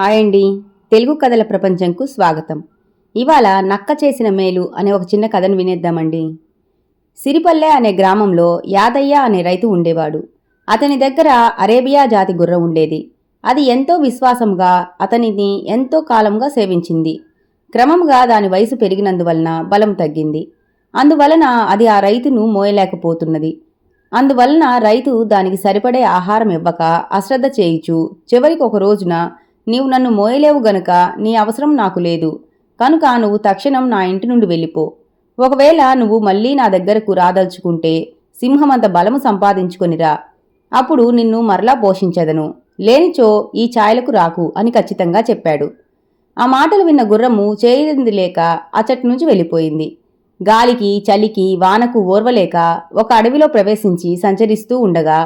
Hi అండి తెలుగు కథల ప్రపంచంకు స్వాగతం. ఇవాళ నక్క చేసిన మేలు అనే ఒక చిన్న కథను వినేద్దామండి. సిరిపల్లె అనే గ్రామంలో యాదయ్య అనే రైతు ఉండేవాడు. అతని దగ్గర అరేబియా జాతి గుర్ర ఉండేది. అది ఎంతో విశ్వాసంగా అతనిని ఎంతో కాలంగా సేవించింది. క్రమంగా దాని వయసు పెరిగినందువలన బలం తగ్గింది. అందువలన అది ఆ రైతును మోయలేకపోతున్నది. అందువలన రైతు దానికి సరిపడే ఆహారం ఇవ్వక అశ్రద్ధ చేయుచు చివరికి ఒక రోజున నీవు నన్ను మోయలేవు గనుక నీ అవసరం నాకు లేదు. కనుక నువ్వు తక్షణం నా ఇంటి నుండి వెళ్ళిపో. ఒకవేళ నువ్వు మళ్ళీ నా దగ్గరకు రాదలుచుకుంటే సింహమంత బలము సంపాదించుకొనిరా అప్పుడు నిన్ను మరలా పోషించదను. లేనిచో ఈ ఛాయలకు రాకు అని ఖచ్చితంగా చెప్పాడు. ఆ మాటలు విన్న గుర్రము చేయింది లేక అచ్చటి నుంచి వెళ్ళిపోయింది. గాలికి చలికి వానకు ఓర్వలేక ఒక అడవిలో ప్రవేశించి సంచరిస్తూ ఉండగా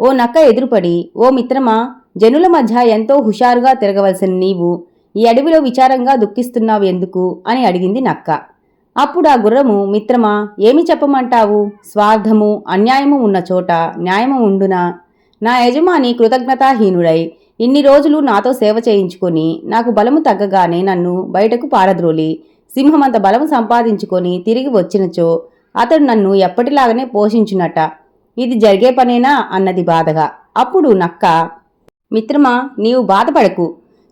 ఓ నక్క ఎదురుపడి ఓ మిత్రమా జనుల మధ్య ఎంతో హుషారుగా తిరగవలసిన నీవు ఈ అడవిలో విచారంగా దుఃఖిస్తున్నావు ఎందుకు? అని అడిగింది నక్క. అప్పుడు ఆ గుర్రము మిత్రమా ఏమి చెప్పమంటావు? స్వార్థము అన్యాయము ఉన్న చోట న్యాయము ఉండునా? నా యజమాని కృతజ్ఞతాహీనుడై ఇన్ని రోజులు నాతో సేవ చేయించుకొని నాకు బలము తగ్గగానే నన్ను బయటకు పారద్రోలి సింహమంత బలము సంపాదించుకొని తిరిగి వచ్చినచో అతడు నన్ను ఎప్పటిలాగానే పోషించునట. ఇది జరిగే పనేనా? అన్నది బాధగా. అప్పుడు నక్క మిత్రమా నీవు బాధపడకు.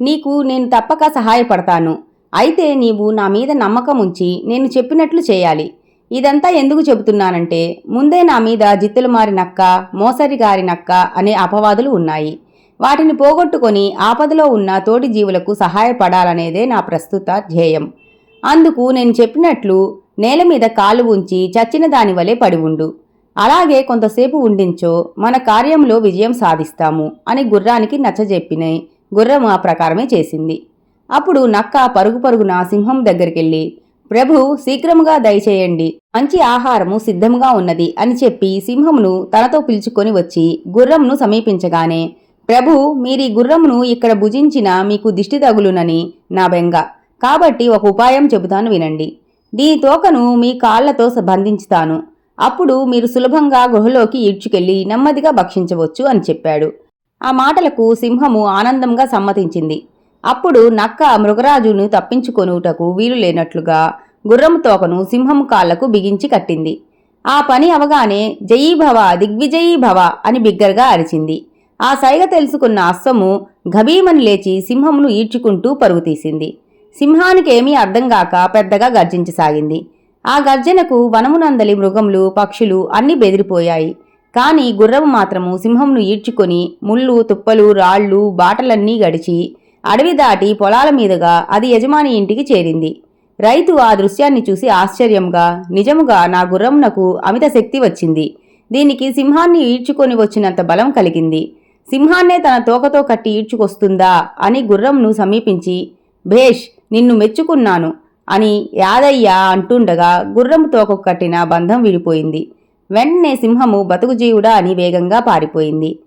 నీకు నేను తప్పక సహాయపడతాను. అయితే నీవు నా మీద నమ్మకం ఉంచి నేను చెప్పినట్లు చేయాలి. ఇదంతా ఎందుకు చెబుతున్నానంటే ముందే నా మీద జిత్తులు మారినక్క మోసరి గారి నక్క అనే అపవాదులు ఉన్నాయి. వాటిని పోగొట్టుకొని ఆపదలో ఉన్న తోటి జీవులకు సహాయపడాలనేదే నా ప్రస్తుత ధ్యేయం. అందుకు నేను చెప్పినట్లు నేల మీద కాలు ఉంచి చచ్చిన దాని వలె పడి ఉండు. అలాగే కొంతసేపు ఉండించో మన కార్యంలో విజయం సాధిస్తాము అని గుర్రానికి నచ్చజెప్పినై గుర్రం ఆ ప్రకారమే చేసింది. అప్పుడు నక్క పరుగు పరుగున సింహం దగ్గరికెళ్ళి ప్రభు శీఘ్రముగా దయచేయండి. మంచి ఆహారము సిద్ధంగా ఉన్నది అని చెప్పి సింహమును తనతో పిలుచుకొని వచ్చి గుర్రంను సమీపించగానే ప్రభు మీరీ గుర్రమును ఇక్కడ భుజించిన మీకు దిష్టి తగులునని నా బెంగ. కాబట్టి ఒక ఉపాయం చెబుతాను వినండి. దీని తోకను మీ కాళ్ళతో బంధించుతాను. అప్పుడు మీరు సులభంగా గుహలోకి ఈడ్చుకెళ్ళి నెమ్మదిగా భక్షించవచ్చు అని చెప్పాడు. ఆ మాటలకు సింహము ఆనందంగా సమ్మతించింది. అప్పుడు నక్క మృగరాజును తప్పించుకొనుటకు వీలు లేనట్లుగా గుర్రము తోకను సింహము కాళ్ళకు బిగించి కట్టింది. ఆ పని అవగానే జయీభవ దిగ్విజయీభవ అని బిగ్గరగా అరిచింది. ఆ సైగ తెలుసుకున్న అస్సము గభీమని లేచి సింహమును ఈడ్చుకుంటూ పరుగు తీసింది. అర్థం కాక పెద్దగా గర్జించసాగింది. ఆ గర్జనకు వనమునందలి మృగములు పక్షులు అన్నీ బెదిరిపోయాయి. కాని గుర్రము మాత్రము సింహంను ఈడ్చుకొని ముళ్ళు తుప్పలు రాళ్ళు బాటలన్నీ గడిచి అడవి దాటి పొలాల మీదుగా అది యజమాని ఇంటికి చేరింది. రైతు ఆ దృశ్యాన్ని చూసి ఆశ్చర్యంగా నిజముగా నా గుర్రమునకు అమిత శక్తి వచ్చింది. దీనికి సింహాన్ని ఈడ్చుకొని వచ్చినంత బలం కలిగింది. సింహాన్నే తన తోకతో కట్టి ఈడ్చుకొస్తుందా? అని గుర్రంను సమీపించి భేష్ నిన్ను మెచ్చుకున్నాను. అని యాదయ్య అంటుండగా గుర్రము తోక కట్టిన బంధం విడిపోయింది. వెంటనే సింహము బతుకుజీవుడా అని వేగంగా పారిపోయింది.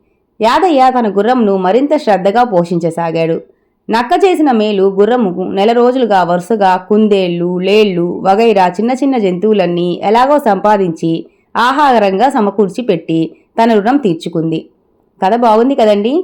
యాదయ్య తన గుర్రంను మరింత శ్రద్ధగా పోషించసాగాడు. నక్క చేసిన మేలు గుర్రముకు నెల రోజులుగా వరుసగా కుందేళ్ళు లేళ్ళు వగైరా చిన్న చిన్న జంతువులన్నీ ఎలాగో సంపాదించి ఆహారంగా సమకూర్చి పెట్టి తన రుణం తీర్చుకుంది. కథ బాగుంది కదండీ?